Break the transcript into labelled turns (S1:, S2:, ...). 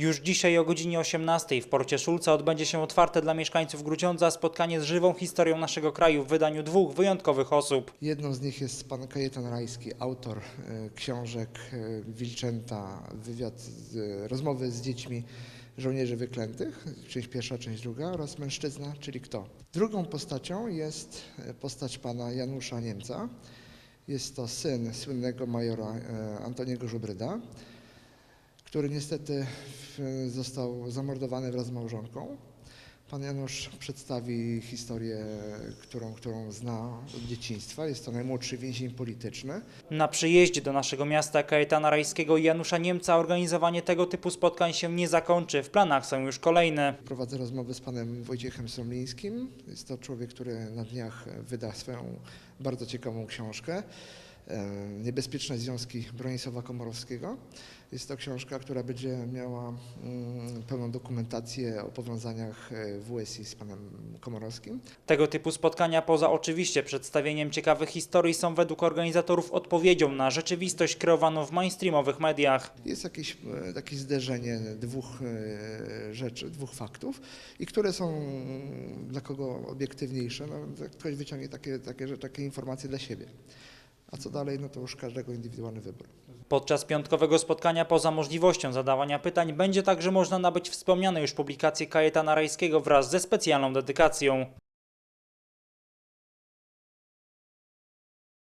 S1: Już dzisiaj o godzinie 18 w porcie Szulca odbędzie się otwarte dla mieszkańców Grudziądza spotkanie z żywą historią naszego kraju w wydaniu dwóch wyjątkowych osób.
S2: Jedną z nich jest pan Kajetan Rajski, autor e, książek e, Wilczęta, wywiad, rozmowy z dziećmi żołnierzy wyklętych, część pierwsza, część druga oraz mężczyzna, czyli kto. Drugą postacią jest e, postać pana Janusza Niemca. Jest to syn słynnego majora Antoniego Żubryda, który niestety został zamordowany wraz z małżonką. Pan Janusz przedstawi historię, którą, którą zna od dzieciństwa. Jest to najmłodszy więzień polityczny.
S1: Na przyjeździe do naszego miasta Kajetana Rajskiego i Janusza Niemca organizowanie tego typu spotkań się nie zakończy. W planach są już kolejne.
S2: Prowadzę rozmowy z panem Wojciechem Somlińskim. Jest to człowiek, który na dniach wyda swoją bardzo ciekawą książkę. E, Niebezpieczne związki Bronisława Komorowskiego. Jest to książka, która będzie miała mm, pełną dokumentację o powiązaniach e, WSI z panem Komorowskim.
S1: Tego typu spotkania, poza oczywiście przedstawieniem ciekawych historii, są według organizatorów odpowiedzią na rzeczywistość kreowaną w mainstreamowych mediach.
S2: Jest jakieś e, takie zderzenie dwóch rzeczy, dwóch faktów i które są mm, dla kogo obiektywniejsze, no, ktoś wyciągnie takie, takie, takie informacje dla siebie. A co dalej, no to już każdego indywidualny wybór.
S1: Podczas piątkowego spotkania, poza możliwością zadawania pytań, będzie także można nabyć wspomniane już publikacje Kajetana Rajskiego wraz ze specjalną dedykacją.